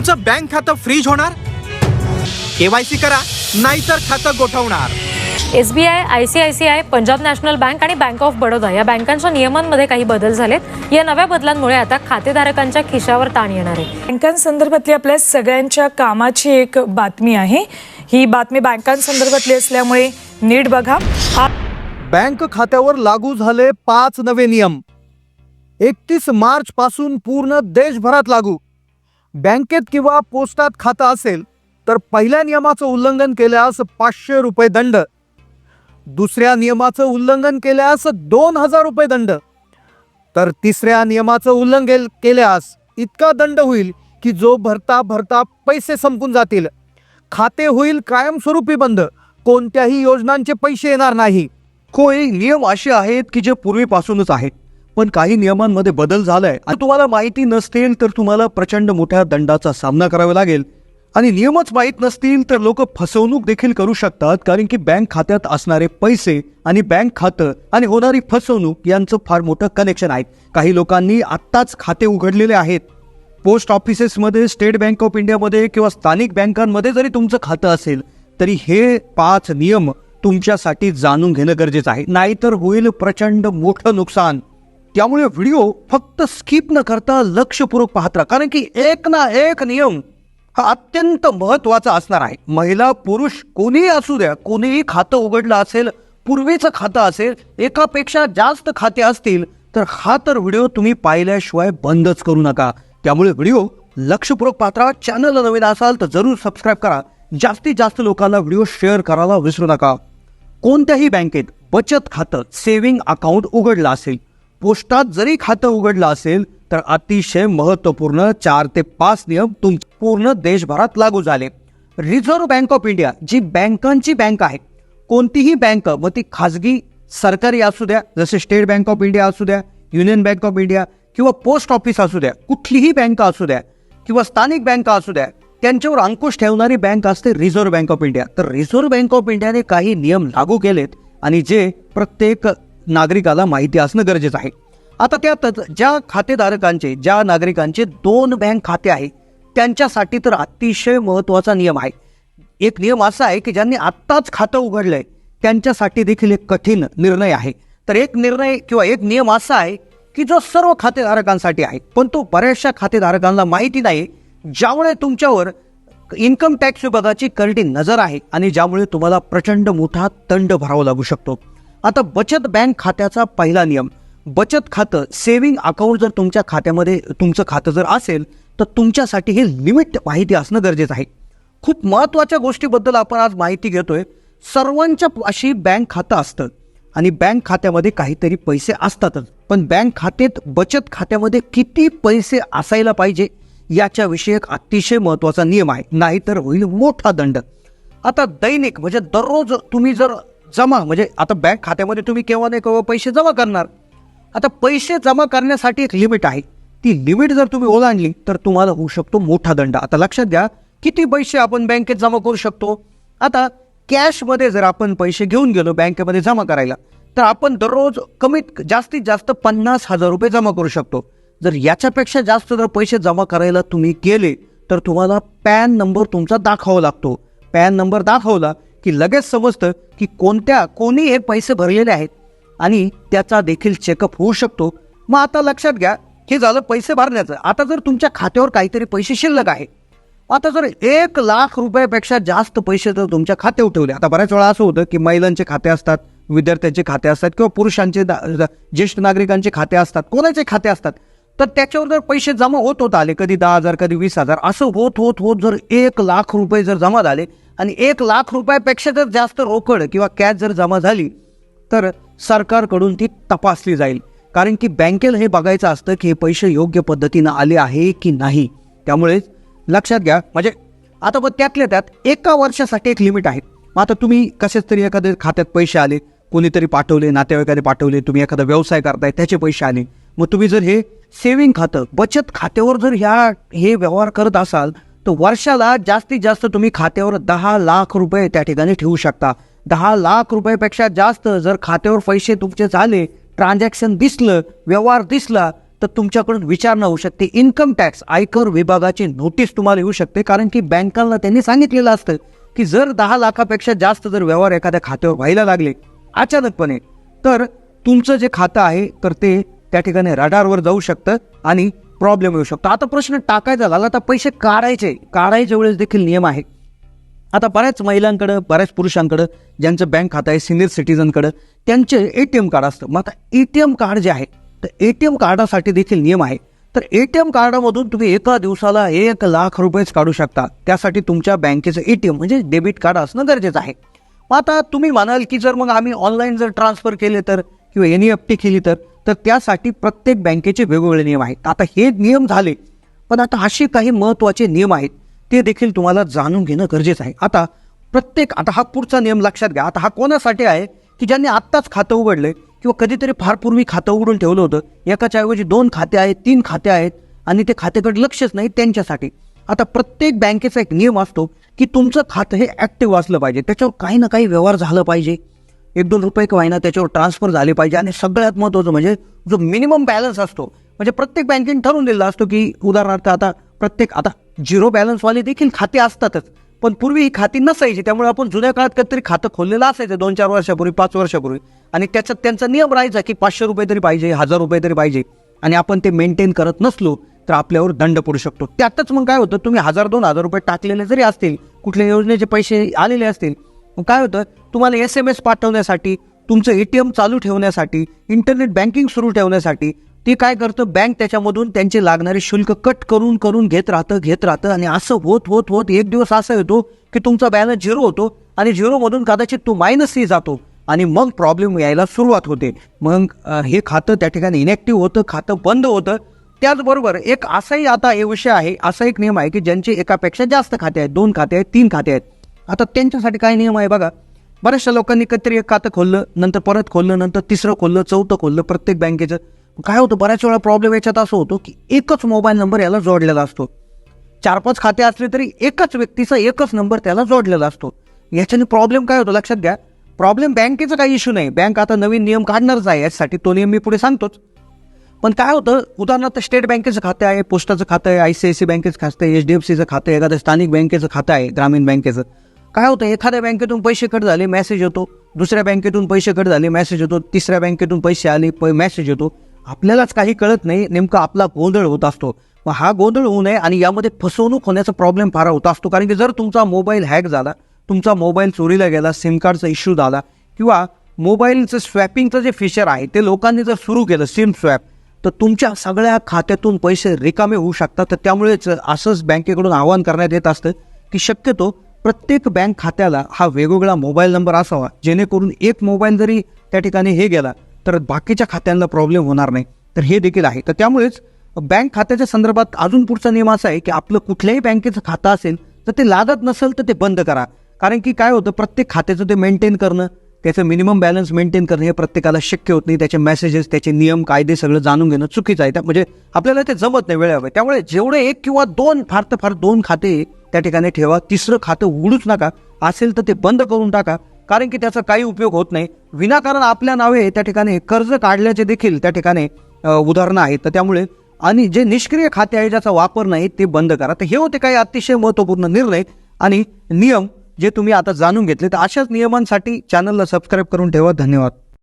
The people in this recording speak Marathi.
तुमचं बँक खातं फ्रीज होणार? केवायसी करा नाहीतर खातं गोठवणार. S B I I C I C I Punjab national bank आणि बँक ऑफ बडोदा या बँकांच्या नियमांमध्ये काही बदल झालेत. या नव्या बदलांमुळे आता खातेधारकांच्या खिशावर ताण येणार आहे. बँकांसंदर्भातली आपल्या सगळ्यांच्या कामाची एक बातमी आहे. ही बातमी बँकांसंदर्भातली असल्यामुळे नीट बघा. हा बँक खात्यावर लागू झाले पाच नवे नियम. एकतीस मार्च पासून पूर्ण देशभरात लागू. बँकेत किंवा पोस्टात खातं असेल तर पहिल्या नियमाचं उल्लंघन केल्यास पाचशे रुपये दंड. दुसऱ्या नियमाचं उल्लंघन केल्यास दोन हजार रुपये दंड. तर तिसऱ्या नियमाचं उल्लंघन केल्यास इतका दंड होईल की जो भरता भरता पैसे संपून जातील. खाते होईल कायमस्वरूपी बंद. कोणत्याही योजनांचे पैसे येणार नाही. काही नियम असे आहेत की जे पूर्वीपासूनच आहेत? पण काही नियमांमध्ये बदल झालाय. आणि तुम्हाला माहिती नसतील तर तुम्हाला प्रचंड मोठ्या दंडाचा सामना करावा लागेल. आणि नियमच माहीत नसतील तर लोक फसवणूक देखील करू शकतात कारण की बँक खात्यात असणारे पैसे आणि बँक खातं आणि होणारी फसवणूक यांचं फार मोठं कनेक्शन आहे. काही लोकांनी आत्ताच खाते उघडलेले आहेत. पोस्ट ऑफिसेसमध्ये स्टेट बँक ऑफ इंडियामध्ये किंवा स्थानिक बँकांमध्ये जरी तुमचं खातं असेल तरी हे पाच नियम तुमच्यासाठी जाणून घेणं गरजेचं आहे. नाहीतर होईल प्रचंड मोठं नुकसान. त्यामुळे व्हिडिओ फक्त स्किप न करता लक्षपूर्वक पाहत राहा. कारण की एक ना एक नियम हा अत्यंत महत्त्वाचा असणार आहे. महिला पुरुष कोणीही असू द्या कोणीही खातं उघडलं असेल पूर्वीचं खातं असेल एकापेक्षा जास्त खाते असतील तर हा तर व्हिडिओ तुम्ही पाहिल्याशिवाय बंदच करू नका. त्यामुळे व्हिडिओ लक्षपूर्वक पात्रा चॅनलला नवीन असाल तर जरूर सबस्क्राईब करा. जास्तीत जास्त लोकांना व्हिडिओ शेअर करायला विसरू नका. कोणत्याही बँकेत बचत खातं सेव्हिंग अकाउंट उघडलं असेल पोस्टात जरी खातं उघडलं असेल तर अतिशय महत्त्वपूर्ण चार ते पाच नियम तुम पूर्ण देशभरात लागू झाले. रिझर्व्ह बँक ऑफ इंडिया जी बँकांची बँक आहे कोणतीही बँक मग ती खाजगी सरकारी असू द्या जसे स्टेट बँक ऑफ इंडिया असू द्या युनियन बँक ऑफ इंडिया किंवा पोस्ट ऑफिस असू द्या कुठलीही बँक असू द्या किंवा स्थानिक बँका असू द्या त्यांच्यावर अंकुश ठेवणारी बँक असते रिझर्व्ह बँक ऑफ इंडिया तर रिझर्व्ह बँक ऑफ इंडियाने काही नियम लागू केलेत आणि जे प्रत्येक नागरिकाला माहिती असणं गरजेचं आहे. आता त्यातच ज्या खातेधारकांचे ज्या नागरिकांचे दोन बँक खाते आहे त्यांच्यासाठी तर अतिशय महत्त्वाचा नियम आहे. एक नियम असा आहे की ज्यांनी आत्ताच खातं उघडलं आहे त्यांच्यासाठी देखील एक कठीण निर्णय आहे. तर एक निर्णय किंवा एक नियम असा आहे की जो सर्व खातेधारकांसाठी आहे पण तो बऱ्याचशा खातेधारकांना माहिती नाही ज्यामुळे तुमच्यावर इन्कम टॅक्स विभागाची करडी नजर आहे आणि ज्यामुळे तुम्हाला प्रचंड मोठा दंड भरावा लागू शकतो. आता बचत बँक खात्याचा पहिला नियम. बचत खातं सेव्हिंग अकाउंट जर तुमच्या खात्यामध्ये तुमचं खातं जर असेल तर तुमच्यासाठी हे लिमिट माहिती असणं गरजेचं आहे. खूप महत्त्वाच्या गोष्टीबद्दल आपण आज माहिती घेतोय. सर्वांच्या अशी बँक खातं असतं. आणि बँक खात्यामध्ये काहीतरी पैसे असतातच. पण बँक खात्यात बचत खात्यामध्ये किती पैसे असायला पाहिजे याच्याविषयी एक अतिशय महत्त्वाचा नियम आहे. नाहीतर होईल मोठा दंड. आता दैनिक म्हणजे दररोज तुम्ही जर जमा म्हणजे आता बँक खात्यामध्ये तुम्ही केव्हा नाही केव्हा पैसे जमा करणार. आता पैसे जमा करण्यासाठी एक लिमिट आहे. ती लिमिट जर तुम्ही ओलांडली तर तुम्हाला होऊ शकतो मोठा दंड. आता लक्षात द्या किती पैसे आपण बँकेत जमा करू शकतो? आता कॅशमध्ये जर आपण पैसे घेऊन गेलो बँकेमध्ये जमा करायला तर आपण दररोज कमीत जास्तीत जास्त पन्नास हजार रुपये जमा करू शकतो. जर याच्यापेक्षा जास्त जर पैसे जमा करायला तुम्ही गेले तर तुम्हाला पॅन नंबर तुमचा दाखवावा लागतो. पॅन नंबर दाखवला की लगेच समजतं की कोणत्या कोणी हे पैसे भरलेले आहेत. आणि त्याचा देखील चेकअप होऊ शकतो. मग आता लक्षात घ्या हे झालं पैसे भरण्याचं. आता जर तुमच्या खात्यावर काहीतरी पैसे शिल्लक आहे. आता जर एक लाख रुपयापेक्षा जास्त पैसे जर तुमच्या खात्यावर ठेवले. आता बऱ्याच वेळा असं होतं की महिलांचे खाते असतात विद्यार्थ्यांचे खाते असतात किंवा पुरुषांचे दा- ज्येष्ठ नागरिकांचे खाते असतात. कोणाचे खाते असतात? तर त्याच्यावर जर पैसे जमा होत होत आले कधी दहा हजार कधी वीस हजार असं होत होत होत जर एक लाख रुपये जर जमा झाले आणि एक लाख रुपयापेक्षा जर जास्त रोकड किंवा कॅश जर जमा झाली तर सरकारकडून ती तपासली जाईल. कारण की बँकेला हे बघायचं असतं की हे पैसे योग्य पद्धतीनं आले आहे की नाही. त्यामुळे लक्षात घ्या. म्हणजे आता मग त्यातल्या त्यात एका वर्षासाठी एक लिमिट आहे. मग आता तुम्ही कसेच तरी एखाद्या खात्यात पैसे आले कोणीतरी पाठवले नातेवाईकाने पाठवले तुम्ही एखादा व्यवसाय करताय त्याचे पैसे आले. मग तुम्ही जर हे सेव्हिंग खातं बचत खात्यावर जर ह्या हे व्यवहार करत असाल तर वर्षाला जास्तीत जास्त तुम्ही खात्यावर दहा लाख रुपये त्या ठिकाणी ठेवू शकता. दहा लाख रुपयापेक्षा जास्त जर खात्यावर पैसे तुमचे झाले ट्रान्झॅक्शन दिसलं व्यवहार दिसला तर तुमच्याकडून विचारणा होऊ शकते. इन्कम टॅक्स आयकर विभागाची नोटीस तुम्हाला येऊ शकते. कारण की बँकांना त्यांनी सांगितलेलं असतं की जर दहा लाखापेक्षा जास्त जर व्यवहार एखाद्या खात्यावर व्हायला लागले अचानकपणे तर तुमचं जे खातं आहे तर ते त्या ठिकाणी रडारवर जाऊ शकतं आणि प्रॉब्लेम येऊ शकतो. आता प्रश्न टाकायचा झाला आता पैसे काढायचे. काढायच्या वेळेस देखील नियम आहे आता बऱ्याच महिलांकडं बऱ्याच पुरुषांकडं ज्यांचं बँक खातं आहे सिनियर सिटीजनकडं त्यांचे ए टी एम कार्ड असतं. मग आता ए टी एम कार्ड जे आहे तर ए टी एम कार्डासाठी देखील नियम आहे. तर ए टी एम कार्डामधून तुम्ही एका दिवसाला एक लाख रुपयेच काढू शकता. त्यासाठी तुमच्या बँकेचं ए टी एम म्हणजे डेबिट कार्ड असणं गरजेचं आहे. मग आता तुम्ही म्हणाल की जर मग आम्ही ऑनलाईन जर ट्रान्सफर केले तर किंवा एन ई एफ टी केली तर तर त्यासाठी प्रत्येक बँकेचे वेगवेगळे नियम आहेत. आता हे नियम झाले पण आता असे काही महत्त्वाचे नियम आहेत ते देखील तुम्हाला जाणून घेणं गरजेचं आहे. आता प्रत्येक आता हा पुढचा नियम लक्षात घ्या. आता हा कोणासाठी आहे? की ज्यांनी आत्ताच खातं उघडलंय किंवा कधीतरी फार पूर्वी खातं उघडून ठेवलं होतं. एकाच्या ऐवजी दोन खाते आहेत तीन खाते आहेत आणि ते खात्याकडे लक्षच नाही त्यांच्यासाठी. आता प्रत्येक बँकेचा एक नियम असतो की तुमचं खातं हे ॲक्टिव्ह असलं पाहिजे. त्याच्यावर काही ना काही व्यवहार झालं पाहिजे. एक दोन रुपये का ना त्याच्यावर ट्रान्सफर झाले पाहिजे आणि सगळ्यात महत्त्वाचं म्हणजे जो मिनिमम बॅलन्स असतो म्हणजे प्रत्येक बँकेने ठरवून दिलेला असतो की उदाहरणार्थ आता प्रत्येक आता झिरो बॅलन्सवाले देखील खाते असतातच पण पूर्वी ही खाती नसायची. त्यामुळे आपण जुन्या काळात कधीतरी खातं खोललेलं असायचं दोन चार वर्षापूर्वी पाच वर्षापूर्वी. आणि त्याच्यात त्यांचा नियम राहायचा की पाचशे रुपये तरी पाहिजे हजार रुपये तरी पाहिजे. आणि आपण ते मेंटेन करत नसलो तर आपल्यावर दंड पडू शकतो. त्यातच मग काय होतं तुम्ही हजार दोन हजार रुपये टाकलेले जरी असतील कुठल्या योजनेचे पैसे आलेले असतील मग काय होतं? तुम्हाला एस एम एस पाठवण्यासाठी तुमचं ए टी एम चालू ठेवण्यासाठी इंटरनेट बँकिंग सुरू ठेवण्यासाठी ते काय करतं? बँक त्याच्यामधून त्यांचे लागणारे शुल्क कट करून करून घेत राहतं घेत राहतं आणि असं होत होत होत एक दिवस असा येतो की तुमचा बॅलन्स झिरो होतो आणि झिरोमधून कदाचित तो मायनसही जातो आणि मग प्रॉब्लेम यायला सुरुवात होते. मग हे खातं त्या ठिकाणी इनॅक्टिव्ह होतं खातं बंद होतं. त्याचबरोबर एक असाही आता हे विषय आहे असा एक नियम आहे की ज्यांचे एकापेक्षा जास्त खाते आहेत दोन खाते आहेत तीन खाते आहेत आता त्यांच्यासाठी काय नियम आहे बघा. बऱ्याचशा लोकांनी कधीतरी एक खातं खोललं नंतर परत खोललं नंतर तिसरं खोललं चौथं खोललं प्रत्येक बँकेचं. काय होतं बऱ्याच वेळा प्रॉब्लेम याच्यात असं होतो की एकच मोबाईल नंबर याला जोडलेला असतो. चार पाच खाते असले तरी एकच व्यक्तीचा एकच नंबर त्याला जोडलेला असतो. याच्याने प्रॉब्लेम काय होतो लक्षात घ्या. प्रॉब्लेम बँकेचा काही इश्यू नाही. बँक आता नवीन नियम काढणारच आहे यासाठी तो नियम मी पुढे सांगतोच. पण काय होतं उदाहरणार्थ स्टेट बँकेचं खातं आहे पोस्टाचं खातं आहे आय सी आय सी बँकेचं खातं आहे एच डी एफ सीचं खातं आहे एखादं स्थानिक बँकेचं खातं आहे ग्रामीण बँकेचं. काय होतं एखाद्या बँकेतून पैसे कट झाले मेसेज येतो. दुसऱ्या बँकेतून पैसे कट झाले मेसेज येतो. तिसऱ्या बँकेतून पैसे आले प मेसेज येतो. आपल्यालाच काही कळत नाही नेमका आपला गोंधळ होत असतो. मग हा गोंधळ होऊ नये आणि यामध्ये फसवणूक होण्याचा प्रॉब्लेम फार होत असतो. कारण की जर तुमचा मोबाईल हॅक झाला तुमचा मोबाईल चोरीला गेला सिम कार्डचा इश्यू झाला किंवा मोबाईलचं स्वॅपिंगचं जे फीचर आहे ते लोकांनी जर सुरू केलं सिम स्वॅप तर तुमच्या सगळ्या खात्यातून पैसे रिकामे होऊ शकतात. तर त्यामुळेच असंच बँकेकडून आवाहन करण्यात येत असतं की शक्यतो प्रत्येक बँक खात्याला हा वेगवेगळा मोबाईल नंबर असावा जेणेकरून एक मोबाईल जरी त्या ठिकाणी हे गेला तर बाकीच्या खात्यांना प्रॉब्लेम होणार नाही. तर हे देखील आहे. तर त्यामुळेच बँक खात्याच्या संदर्भात अजून पुढचा नियम असा आहे की आपलं कुठल्याही बँकेचं खातं असेल तर ते लागत नसेल तर ते बंद करा. कारण की काय होतं प्रत्येक खात्याचं ते मेंटेन करणं त्याचं मिनिमम बॅलन्स मेंटेन करणं हे प्रत्येकाला शक्य होत नाही. त्याचे मेसेजेस त्याचे नियम कायदे सगळं जाणून घेणं चुकीचं आहे. त्या म्हणजे आपल्याला ते जमत नाही वेळेवर. त्यामुळे जेवढे एक किंवा दोन फार तर फार दोन खाते त्या ठिकाणी ठेवा. तिसरं खातं उघडूच नका. असेल तर ते बंद करून टाका. कारण की त्याचा काही उपयोग होत नाही. विनाकारण आपल्या नावे त्या ठिकाणी कर्ज काढल्याचे देखील त्या ठिकाणी उदाहरणं आहेत. तर त्यामुळे आणि जे निष्क्रिय खाते आहे ज्याचा वापर नाही ते बंद करा. तर हे होते काही अतिशय महत्त्वपूर्ण निर्णय आणि नियम. जे तुम्ही आता जाणून घेतले तर अशाच नियमांसाठी चॅनलला सबस्क्राईब करून ठेवा. धन्यवाद.